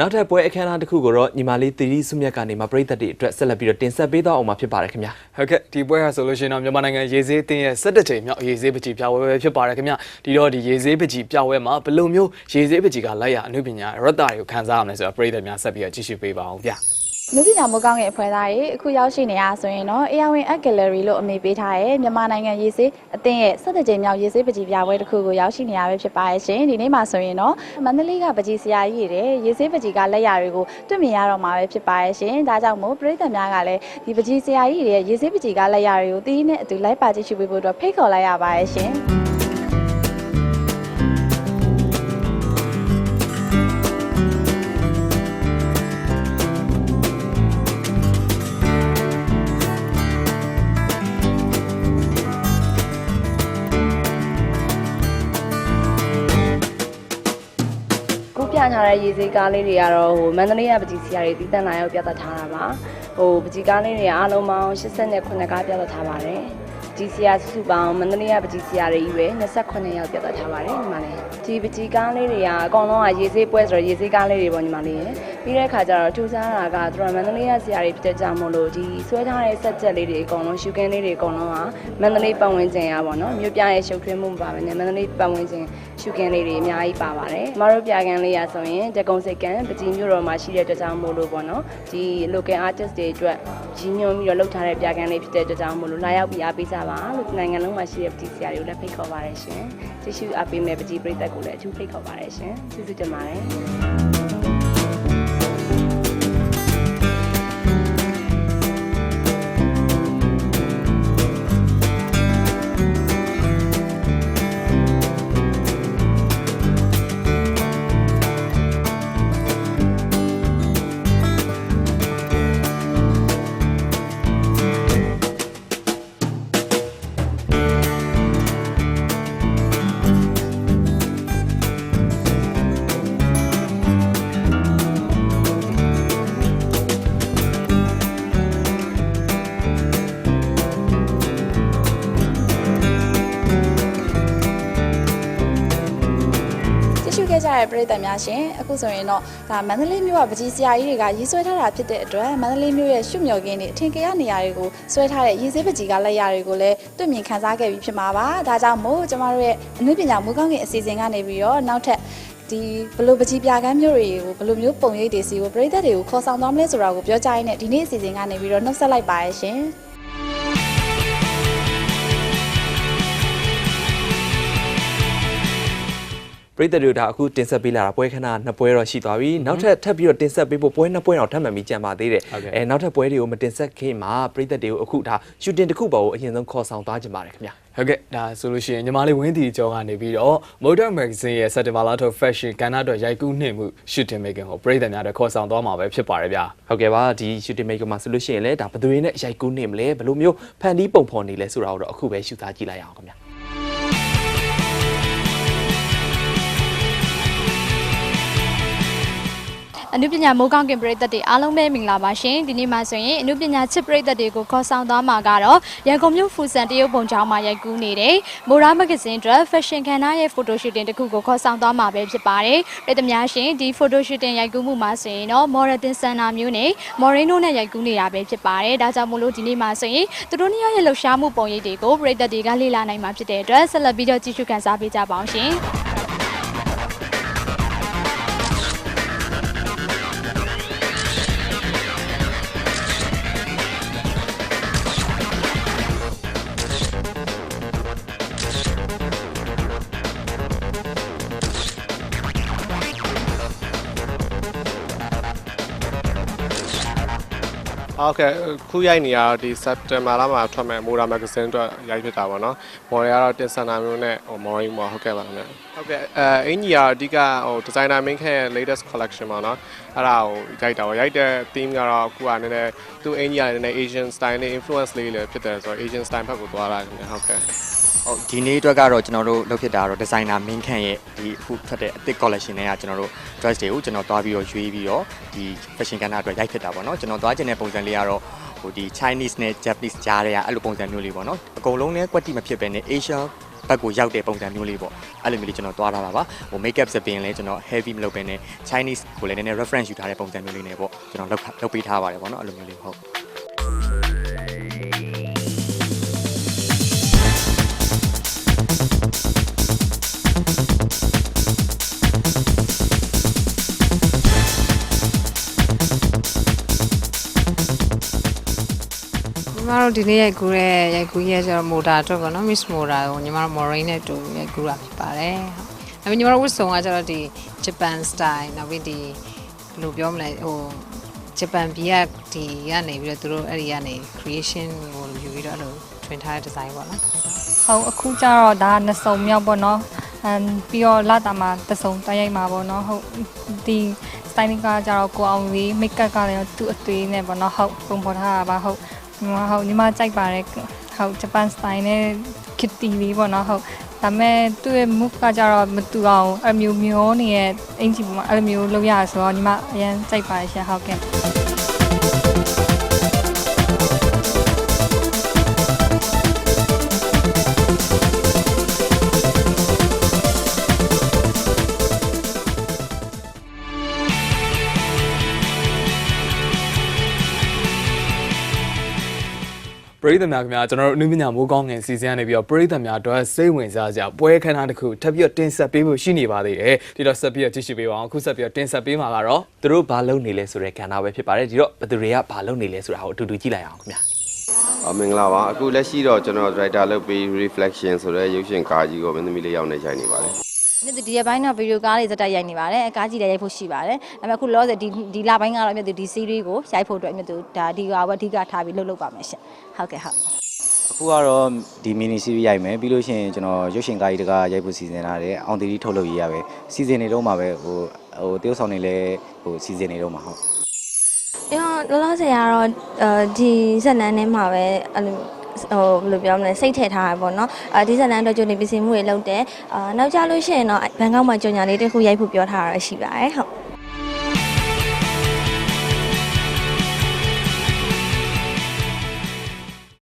နောက်ထပ်ပွဲအခမ်းအနားတစ်ခုကိုတော့ညီမလေးသီရိစုမြတ်ကနေမပရိသတ်တွေအတွက်ဆက်လက်ပြီးတော့တင်ဆက်ပေးတော့အောင်မှာဖြစ်ပါတယ်ခင်ဗျာဟုတ်ကဲ့ဒီပွဲဟာဆိုလို့ရှိရင်တော့မြန်မာနိုင်ငံရေဆေးတင်းရဲ့17ချိန်မြောက်ရေဆေးပကြီးပြပွဲပဲဖြစ်ပါတယ်ခင်ဗျဒီတော့ဒီရေဆေးပကြီးပြပွဲမှာဘယ်လိုမျိုးရေဆေးပကြီးကလိုက်ရအနုပညာရတ္တာတွေကိုခန်းစားရမလဲဆိုတော့ပြည်သက်များဆက်ပြီးတော့ကြည့်ရှုပေးပါအောင်ဗျ လူပညာမိုးကောင်းရဲ့အဖွဲ့သားတွေအခုရောက်ရှိနေရဆိုရင်တော့ AR-Win Art Gallery လို့အမည်ပေးထားတဲ့မြန်မာနိုင်ငံရေးစေးအသင်းရဲ့ဆက်တဲ့ကြိမ်မြောက်ရေးစေးပကြီးပြပွဲတစ်ခုကိုရောက်ရှိနေရပဲဖြစ်ပါရဲ့ရှင်ဒီနေ့မှာဆိုရင်တော့မန္တလေးကပကြီးဆရာကြီးတွေရေးစေးပကြီးကလက်ရာတွေကိုတွေ့မြင်ရတော့မှာပဲဖြစ်ပါရဲ့ရှင်ဒါကြောင့်မို့ပြည်သက်များကလည်းဒီပကြီးဆရာကြီးတွေရဲ့ရေးစေးပကြီးကလက်ရာတွေကိုတီးနဲ့အတူလိုက်ပါကြည့်ရှုပေးဖို့အတွက်ဖိတ်ခေါ်လိုက်ရပါရဲ့ရှင် ခုပြညာတဲ့ရေစေးကားလေးတွေကတော့ဟိုမန္တလေးကပကြီးစီယာတွေတည်တံ့လာရောက်ပြသထားတာပါဟိုပကြီးကားလေးတွေအားလုံးပေါင်း89ကားပြသထားပါတယ်ပကြီးစီယာစုစုပေါင်းမန္တလေးကပကြီးစီယာတွေကြီးပဲ28ရောက်ပြသထားပါတယ်ညီမလေးဒီပကြီးကားလေးတွေကအကောင်လုံးကရေစေးပွဲဆိုတော့ရေစေးကားလေးတွေပေါ့ညီမလေးရယ်ပြီးတဲ့အခါကျတော့ထူးခြားတာကသူတို့မန္တလေးကစီယာတွေဖြစ်တဲ့ကြောင့်မို့လို့ဒီဆွဲထားတဲ့ဆက်ချက်လေးတွေအကောင်လုံးရှူကင်းလေးတွေအကောင်လုံးကမန္တလေးပတ်ဝန်းကျင်ရပါတော့မြို့ပြရဲ့ရှုပ်ထွေးမှုမပါဘဲနဲ့မန္တလေးပတ်ဝန်းကျင်ရှူကင်းလေးတွေအများကြီးပါပါတယ်ကျမတို့ပြကန်းလေးရဆိုရင်တကုံစိတ်ကန်းပကြီးမြို့တော်မှာရှိတဲ့အတွက်ကြောင့်မို့လို့ပေါ့နော်ဒီ local artist တွေအတွက်ရည်ညွှန်းပြီးတော့လုပ်ထားတဲ့ပြကန်းလေးဖြစ်တဲ့အတွက်ကြောင့်မို့လို့လာရောက်ပြီးအားပေးကြပါလို့နိုင်ငံလုံးမှာရှိတဲ့ပကြီးဆရာတွေကိုလည်းဖိတ်ခေါ်ပါတယ်ရှင်ကျေးဇူးအားပေးမဲ့ပကြီးပရိသတ်ကိုလည်းအထူးဖိတ်ခေါ်ပါတယ်ရှင်ကျေးဇူးတင်ပါတယ် တဲ့ပရိသတ်များရှင်အခုဆိုရင်တော့ဒါမန္တလေးမြို့ကပကြီးဆရာကြီးတွေကရေးဆွဲထားတာဖြစ်တဲ့အတွက်မန္တလေးမြို့ရဲ့ရှုမြော်ကင်းတွေအထင်ကရနေရာတွေကိုဆွဲထားတဲ့ရေးစေးပကြီးကလက်ရာတွေကိုလည်းတွေ့မြင်ခန်းစားခဲ့ပြီးဖြစ်မှာပါဒါကြောင့်မို့ကျမတို့ရဲ့အနုပညာမူကောင်းကင်အစီအစဉ်ကနေပြီးတော့နောက်ထပ်ဒီဘလို့ပကြီးပြကန်းမျိုးတွေကိုဘလို့မျိုးပုံရိပ်တွေစီကိုပရိသတ်တွေကိုခေါ်ဆောင်သွားမလဲဆိုတာကိုပြောကြရင်းနဲ့ဒီနေ့အစီအစဉ်ကနေပြီးတော့နှုတ်ဆက်လိုက်ပါရရှင် ပရိသတ်တို့ဒါအခုတင်ဆက်ပေးလာတာပွဲခဏနှစ်ပွဲတော့ရှိသွားပြီနောက်ထပ်ထပ်ပြီးတော့တင်ဆက်ပေးဖို့ပွဲနှစ်ပွဲတော့ထပ်မှန်ပြီးကြံပါသေးတယ်အဲနောက်ထပ်ပွဲတွေကိုမတင်ဆက်ခင်မှာပရိသတ်တွေကိုအခုဒါရှူတင်တစ်ခုပေါ်ကိုအရင်ဆုံးခေါ်ဆောင်သွားကြပါတယ်ခင်ဗျာဟုတ်ကဲ့ဒါဆိုလို့ရှိရင်ညီမလေးဝင်းတီကျော်ကနေပြီးတော့ Motor Magazine ရဲ့ September လထုတ် Fashion ကဏ္ဍအတွက်ရိုက်ကူးနှိမ့်မှု shooting making ကိုပြည်သက်များအတွက်ခေါ်ဆောင်သွားမှာပဲဖြစ်ပါတယ်ဗျာဟုတ်ကဲ့ပါဒီ shooting maker မှာဆိုလို့ရှိရင်လည်းဒါဘယ်သူတွေနဲ့ရိုက်ကူးနေမလဲဘယ်လိုမျိုးဖန်တီးပုံဖော်နေလဲဆိုတာကိုတော့အခုပဲရှုသားကြည့်လိုက်ရအောင်ခင်ဗျာ အနုပညာမိုးကောင်းကင်ပရိသတ်တွေအားလုံးပဲမင်္ဂလာပါရှင်ဒီနေ့မှာဆိုရင်အနုပညာချစ်ပရိသတ်တွေကိုခေါ်ဆောင်သွားမှာကတော့ရန်ကုန်မြို့ဖူစံတရုတ်ပုံကျောင်းမှာရိုက်ကူးနေတဲ့မိုရာမဂဇင်းအတွက် fashion ခန္ဓာရဲ့ photo shooting တစ်ခုကိုခေါ်ဆောင်သွားမှာပဲဖြစ်ပါတယ်ပရိသတ်များရှင်ဒီ photo shooting ရိုက်ကူးမှုမှာဆိုရင်တော့ Moratin Sana မျိုးနဲ့ Moreno နဲ့ရိုက်ကူးနေတာပဲဖြစ်ပါတယ်ဒါကြောင့်မို့လို့ဒီနေ့မှာဆိုရင်သူတို့နှစ်ယောက်ရဲ့လှူရှားမှုပုံရိပ်တွေကိုပရိသတ်တွေကလေ့လာနိုင်မှာဖြစ်တဲ့အတွက်ဆက်လက်ပြီးတော့ကြည့်ရှုခန်းစားပေးကြပါအောင်ရှင် ဟုတ်ကဲ့ခုရိုက်နေရတော့ဒီ September လမှာထွက်မယ် Moda Magazine အတွက်ရိုက်ဖြစ်တာပေါ့နော်။ model ကတော့တင်ဆန်တာမျိုးနဲ့ဟို Morin ပေါ့ဟုတ်ကဲ့ပါခင်ဗျ။ဟုတ်ကဲ့အဲအင်ကြီးကတော့အဓိကဟို designer main ခဲရဲ့ latest collection ပေါ့နော်။အဲ့ဒါကိုရိုက်တာပေါ့။ရိုက်တဲ့ theme ကတော့အခုကနည်းနည်းသူ့အင်ကြီးကလည်းနည်းနည်း Asian style နဲ့ influence လေးလည်းဖြစ်တယ်ဆိုတော့ Asian style ဘက်ကိုသွားတာခင်ဗျဟုတ်ကဲ့ ဟုတ်ဒီနေ့အတွက်ကတော့ကျွန်တော်တို့လုပ်ဖြစ်တာကတော့ဒီဇိုင်နာမင်းခန့်ရဲ့ဒီအခုထွက်တဲ့အသစ် collection တွေကကျွန်တော်တို့ dress တွေကိုကျွန်တော်သွားပြီးတော့ရွေးပြီးတော့ဒီ fashion ကဏ္ဍအတွက်ရိုက်ဖြစ်တာပေါ့နော်ကျွန်တော်သွားခြင်းတဲ့ပုံစံလေးကတော့ဟိုဒီ Chinese နဲ့ Japanese ကြားတဲ့အဲ့လိုပုံစံမျိုးလေးပေါ့နော်အကုန်လုံးလည်းကွက်တိမဖြစ်ပဲနဲ့ Asian ဘက်ကိုရောက်တဲ့ပုံစံမျိုးလေးပေါ့အဲ့လိုမျိုးလေးကျွန်တော်သွားထားတာပါဟို makeup စပင်လည်းကျွန်တော် heavy မလုပ်ဘဲနဲ့ Chinese ကိုလည်းနည်းနည်း reference ယူထားတဲ့ပုံစံမျိုးလေးနဲ့ပေါ့ကျွန်တော်လုပ်လုပ်ပေးထားပါတယ်ပေါ့နော်အဲ့လိုမျိုးလေးဟုတ် မတို့ဒီနေ့ရိုက်ကူးတဲ့ရိုက်ကူးရဲဆိုတော့မိုတာအတွက်ပေါ့နော် Miss Moda ကိုညီမတို့ Moraine နဲ့တူရိုက်ကူးတာဖြစ်ပါတယ်။ဟုတ်။ဒါပေမဲ့ညီမတို့ဝတ်စုံကကျတော့ဒီ Japan style နောက်ပြီးဒီဘယ်လိုပြောမလဲဟို Japan ပြည်ကဒီကနေပြီးတော့သူတို့အဲ့ဒီကနေ creation ကိုယူပြီးတော့အဲ့လိုထွင်ထားတဲ့ design ပေါ့နော်။ဟုတ်အခုကျတော့ဒါနှစ်စုံမြောက်ပေါ့နော်အမ်ပြီးတော့လာတာမှာတစ်စုံတိုက်ရိုက်မှာပေါ့နော်ဟုတ်ဒီ styling ကကျတော့ကိုအောင်လေး make up ကလည်းသူ့အသွေးနဲ့ပေါ့နော်ဟုတ်ပုံဖော်ထားတာပါဟုတ်ညီမ ဟုတ်ညီမကြိုက်ပါတယ်ဟုတ် Japan style နဲ့ kitty လေးပေါ့နော်ဟုတ်ဒါပေမဲ့သူ့ရဲ့ move ကကျတော့မတူအောင်အဲ့မျိုးမျိုးနေရဲ့အင်ဂျီပေါ်မှာအဲ့လိုမျိုးလုပ်ရဆိုတော့ညီမအရင်ကြိုက်ပါတယ်ရှင်ဟုတ်ကဲ့ ပရိသတ်များခင်ဗျာကျွန်တော်တို့အနုပညာမိုးကောင်းငယ်စီစဉ်ရနေပြီးတော့ပရိသတ်များအတွက်စိတ်ဝင်စားစရာပွဲခန်းတစ်ခုထပ်ပြီးတော့တင်ဆက်ပေးဖို့ရှိနေပါသေးတယ်ဒီတော့ဆက်ပြီးတော့ကြည့်ရှုပေးပါအောင်အခုဆက်ပြီးတော့တင်ဆက်ပေးမှာကတော့သူတို့ဘာလုပ်နေလဲဆိုတဲ့ကဏ္ဍပဲဖြစ်ပါတယ်ဒီတော့ဘယ်သူတွေကဘာလုပ်နေလဲဆိုတာကိုအတူတူကြည့်လိုက်အောင်ခင်ဗျာအမင်္ဂလာပါအခုလက်ရှိတော့ကျွန်တော် writer လုပ်ပြီး reflection ဆိုတဲ့ရုပ်ရှင်ကားကြီးကိုမင်းသမီးလေးရောက်နေချိုင်နေပါတယ် မြစ်ဒီရက်ပိုင်းတော့ဗီဒီယိုကားလေးစက်တက်ရိုက်နေပါတယ်အကားကြီးလည်းရိုက်ဖို့ရှိပါတယ်ဒါပေမဲ့အခုလောဆယ်ဒီဒီလပိုင်းကတော့မြစ်ဒီ series ကိုရိုက်ဖို့အတွက်မြစ်ဒါဒီဟာပဲအဓိကထားပြီးလှုပ်လှုပ်ပါမယ်ရှင်ဟုတ်ကဲ့ဟုတ်အခုကတော့ဒီ mini series ရိုက်မယ်ပြီးလို့ရှိရင်ကျွန်တော်ရုပ်ရှင်ကားကြီးတကားရိုက်ဖို့စီစဉ်ထားတယ်အောင်တီတီထုတ်လုပ်ရေးရပဲစီစဉ်နေတော့မှာပဲဟိုဟိုတရုတ်ဆောင်နေလဲဟိုစီစဉ်နေတော့မှာဟုတ်ပြီးတော့လောလောဆယ်ကတော့အဲဒီဇက်လန်ထဲမှာပဲအဲ့လို ဟိုဘယ်လိုပြောမလဲစိတ်ထည့်ထားရပေါ့နော်အဲဒီဇက်လန်အတွက်ကြိုနေပြင်ဆင်မှုတွေလုပ်တယ်အာနောက်ကြလို့ရှိရင်တော့ဘန်ကောက်မှာကြော်ညာလေးတစ်ခုရိုက်ဖို့ပြောထားရရှိပါတယ်ဟုတ်